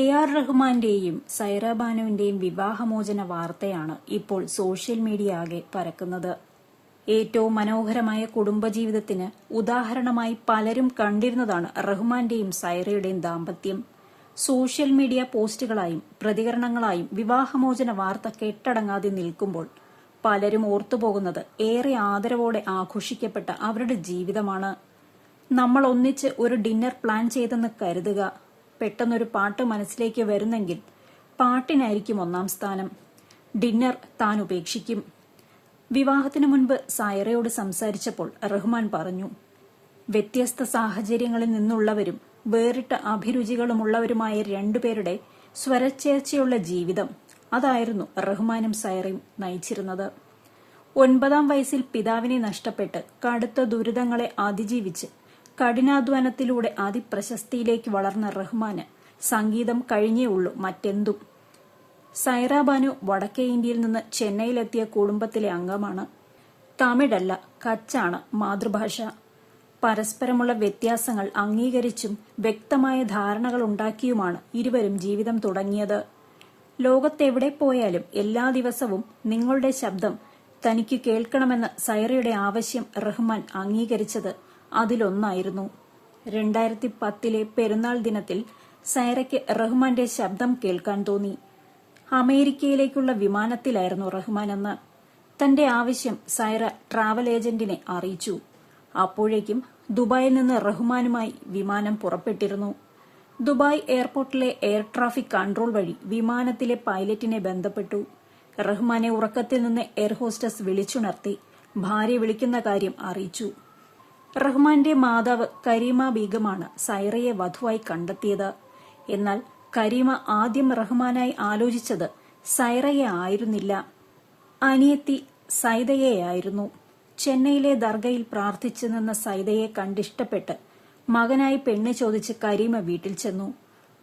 A R റഹ്മാന്റെയും സൈറ ബാനുവിന്റെയും വിവാഹമോചന വാർത്തയാണ് ഇപ്പോൾ സോഷ്യൽ മീഡിയ ആകെ പരക്കുന്നത്. ഏറ്റവും മനോഹരമായ കുടുംബജീവിതത്തിന് ഉദാഹരണമായി പലരും കണ്ടിരുന്നതാണ് റഹ്മാന്റെയും സൈറയുടെയും ദാമ്പത്യം. സോഷ്യൽ മീഡിയ പോസ്റ്റുകളായും പ്രതികരണങ്ങളായും വിവാഹമോചന വാർത്ത കെട്ടടങ്ങാതെ നിൽക്കുമ്പോൾ പലരും ഓർത്തുപോകുന്നത് ഏറെ ആദരവോടെ ആഘോഷിക്കപ്പെട്ട അവരുടെ ജീവിതമാണ്. നമ്മൾ ഒന്നിച്ച് ഒരു ഡിന്നർ പ്ലാൻ ചെയ്തെന്ന് കരുതുക പെട്ടെന്നൊരു പാട്ട് മനസ്സിലേക്ക് വരുന്നെങ്കിൽ പാട്ടിനായിരിക്കും ഒന്നാം സ്ഥാനം. ഡിന്നർ താൻ ഉപേക്ഷിക്കും. വിവാഹത്തിനു മുൻപ് സായറയോട് സംസാരിച്ചപ്പോൾ റഹ്മാൻ പറഞ്ഞു വ്യത്യസ്ത സാഹചര്യങ്ങളിൽ നിന്നുള്ളവരും വേറിട്ട അഭിരുചികളുമുള്ളവരുമായ രണ്ടുപേരുടെ സ്വരച്ചേർച്ചയുള്ള ജീവിതം അതായിരുന്നു റഹ്മാനും സയറയും നയിച്ചിരുന്നത്. ഒൻപതാം വയസ്സിൽ പിതാവിനെ നഷ്ടപ്പെട്ട് കടുത്ത ദുരിതങ്ങളെ അതിജീവിച്ച് കഠിനാധ്വാനത്തിലൂടെ അതിപ്രശസ്തിയിലേക്ക് വളർന്ന റഹ്മാന് സംഗീതം കഴിഞ്ഞേ ഉള്ളൂ മറ്റെന്തും. സൈറ ബാനു വടക്കേ ഇന്ത്യയിൽ നിന്ന് ചെന്നൈയിലെത്തിയ കുടുംബത്തിലെ അംഗമാണ്. തമിഴല്ല കച്ചാണ് മാതൃഭാഷ. പരസ്പരമുള്ള വ്യത്യാസങ്ങൾ അംഗീകരിച്ചും വ്യക്തമായ ധാരണകൾ ഉണ്ടാക്കിയുമാണ് ഇരുവരും ജീവിതം തുടങ്ങിയത്. ലോകത്തെവിടെ പോയാലും എല്ലാ ദിവസവും നിങ്ങളുടെ ശബ്ദം തനിക്ക് കേൾക്കണമെന്ന സൈറയുടെ ആവശ്യം റഹ്മാൻ അംഗീകരിച്ചത് അതിലൊന്നായിരുന്നു. രണ്ടായിരത്തി പത്തിലെ പെരുന്നാൾ ദിനത്തിൽ സൈറയ്ക്ക് റഹ്മാന്റെ ശബ്ദം കേൾക്കാൻ തോന്നി. അമേരിക്കയിലേക്കുള്ള വിമാനത്തിലായിരുന്നു റഹ്മാൻ എന്ന്. തന്റെ ആവശ്യം സൈറ ട്രാവൽ ഏജന്റിനെ അറിയിച്ചു. അപ്പോഴേക്കും ദുബായിൽ നിന്ന് റഹ്മാനുമായി വിമാനം പുറപ്പെട്ടിരുന്നു. ദുബായ് എയർപോർട്ടിലെ എയർ ട്രാഫിക് കൺട്രോൾ വഴി വിമാനത്തിലെ പൈലറ്റിനെ ബന്ധപ്പെട്ടു. റഹ്മാനെ ഉറക്കത്തിൽ നിന്ന് എയർ ഹോസ്റ്റസ് വിളിച്ചുണർത്തി ഭാര്യ വിളിക്കുന്ന കാര്യം അറിയിച്ചു. റഹ്മാന്റെ മാതാവ് കരീമ ബീഗമാണ് സൈറയെ വധുവായി കണ്ടെത്തിയത്. എന്നാൽ കരീമ ആദ്യം റഹ്മാനായി ആലോചിച്ചത് സൈറയെ ആയിരുന്നില്ല. അനിയത്തി സൈതയെയായിരുന്നു. ചെന്നൈയിലെ ദർഗയിൽ പ്രാർത്ഥിച്ചു നിന്ന സൈതയെ കണ്ടിഷ്ടപ്പെട്ട് മകനായി പെണ്ണ് ചോദിച്ച് കരീമ വീട്ടിൽ ചെന്നു.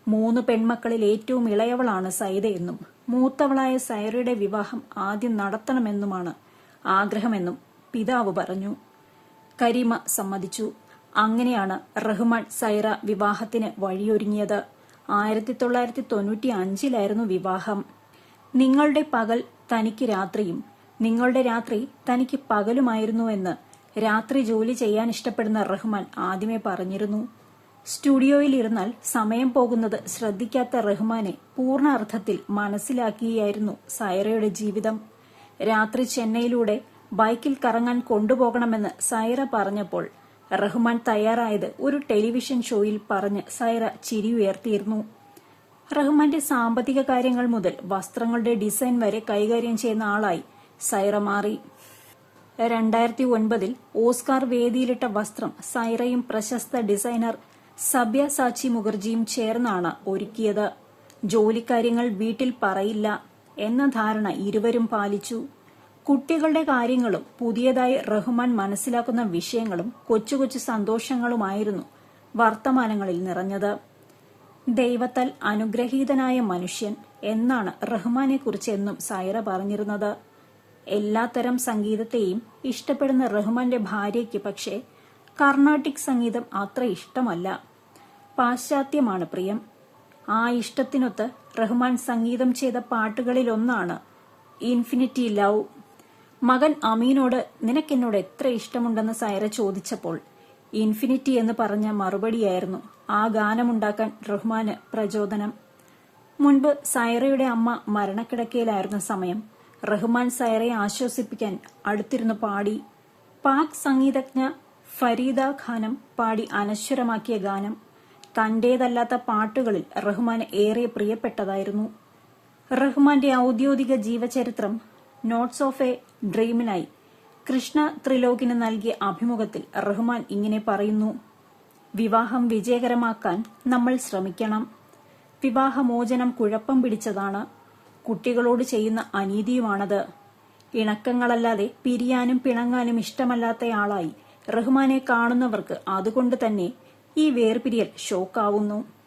മൂന്ന് പെൺമക്കളിൽ ഏറ്റവും ഇളയവളാണ് സൈതയെന്നും മൂത്തവളായ സൈറയുടെ വിവാഹം ആദ്യം നടത്തണമെന്നുമാണ് ആഗ്രഹമെന്നും പിതാവ് പറഞ്ഞു. കരീമ സമ്മതിച്ചു. അങ്ങനെയാണ് റഹ്മാൻ സൈറ വിവാഹത്തിന് വഴിയൊരുങ്ങിയത്. ആയിരത്തി തൊള്ളായിരത്തി തൊണ്ണൂറ്റി അഞ്ചിലായിരുന്നു വിവാഹം. നിങ്ങളുടെ പകൽ തനിക്ക് രാത്രിയും നിങ്ങളുടെ രാത്രി തനിക്ക് പകലുമായിരുന്നുവെന്ന് രാത്രി ജോലി ചെയ്യാൻ ഇഷ്ടപ്പെടുന്ന റഹ്മാൻ ആദ്യമേ പറഞ്ഞിരുന്നു. സ്റ്റുഡിയോയിൽ ഇരുന്നാൽ സമയം പോകുന്നത് ശ്രദ്ധിക്കാത്ത റഹ്മാനെ പൂർണ അർത്ഥത്തിൽ മനസ്സിലാക്കിയായിരുന്നു സൈറയുടെ ജീവിതം. രാത്രി ചെന്നൈയിലൂടെ ബൈക്കിൽ കറങ്ങാൻ കൊണ്ടുപോകണമെന്ന് സൈറ പറഞ്ഞപ്പോൾ റഹ്മാൻ തയ്യാറായത് ഒരു ടെലിവിഷൻ ഷോയിൽ പറഞ്ഞ് സൈറ ചിരി ഉയർത്തിയിരുന്നു. റഹ്മാന്റെ സാമ്പത്തിക കാര്യങ്ങൾ മുതൽ വസ്ത്രങ്ങളുടെ ഡിസൈൻ വരെ കൈകാര്യം ചെയ്യുന്ന ആളായി സൈറ മാറി. രണ്ടായിരത്തി ഒൻപതിൽ ഓസ്കാർ വേദിയിലിട്ട വസ്ത്രം സൈറയും പ്രശസ്ത ഡിസൈനർ സബ്യ സാച്ചി മുഖർജിയും ചേർന്നാണ് ഒരുക്കിയത്. ജോലിക്കാര്യങ്ങൾ വീട്ടിൽ പറയില്ല എന്ന ധാരണ ഇരുവരും പാലിച്ചു. കുട്ടികളുടെ കാര്യങ്ങളും പുതിയതായി റഹ്മാൻ മനസ്സിലാക്കുന്ന വിഷയങ്ങളും കൊച്ചു കൊച്ചു സന്തോഷങ്ങളുമായിരുന്നു വർത്തമാനങ്ങളിൽ നിറഞ്ഞത്. ദൈവത്താൽ അനുഗ്രഹീതനായ മനുഷ്യൻ എന്നാണ് റഹ്മാനെക്കുറിച്ച് എന്നും സൈറ പറഞ്ഞിരുന്നത്. എല്ലാത്തരം സംഗീതത്തെയും ഇഷ്ടപ്പെടുന്ന റഹ്മാന്റെ ഭാര്യയ്ക്ക് പക്ഷേ കർണാട്ടിക് സംഗീതം അത്ര ഇഷ്ടമല്ല. പാശ്ചാത്യമാണ് പ്രിയം. ആ ഇഷ്ടത്തിനൊത്ത് റഹ്മാൻ സംഗീതം ചെയ്ത പാട്ടുകളിലൊന്നാണ് ഇൻഫിനിറ്റി ലവ്. മകൻ അമീനോട് നിനക്കെന്നോട് എത്ര ഇഷ്ടമുണ്ടെന്ന് സൈറ ചോദിച്ചപ്പോൾ ഇൻഫിനിറ്റി എന്ന് പറഞ്ഞ മറുപടിയായിരുന്നു. ആ ഗാനമുണ്ടാക്കാൻ റഹ്മാന് പ്രചോദനം. മുൻപ് സൈറയുടെ അമ്മ മരണക്കിടക്കയിലായിരുന്ന സമയം റഹ്മാൻ സൈറയെ ആശ്വസിപ്പിക്കാൻ അടുത്തിരുന്നു പാടി. പാക് സംഗീതജ്ഞ ഫരീദ ഖാനം പാടി അനശ്വരമാക്കിയ ഗാനം. തന്റേതല്ലാത്ത പാട്ടുകളിൽ റഹ്മാൻ ഏറെ പ്രിയപ്പെട്ടതായിരുന്നു. റഹ്മാന്റെ ഔദ്യോഗിക ജീവചരിത്രം നോട്ട്സ് ഓഫ് എ ഡ്രീമിനായി. കൃഷ്ണ ത്രിലോകിന് നൽകിയ അഭിമുഖത്തിൽ റഹ്മാൻ ഇങ്ങനെ പറയുന്നു വിവാഹം വിജയകരമാക്കാൻ നമ്മൾ ശ്രമിക്കണം. വിവാഹമോചനം കുഴപ്പം പിടിച്ചതാണ്. കുട്ടികളോട് ചെയ്യുന്ന അനീതിയുമാണത്. ഇണക്കങ്ങളല്ലാതെ പിരിയാനും പിണങ്ങാനും ഇഷ്ടമല്ലാത്തയാളായി റഹ്മാനെ കാണുന്നവർക്ക് അതുകൊണ്ട് തന്നെ ഈ വേർപിരിയൽ ഷോക്കാവുന്നു.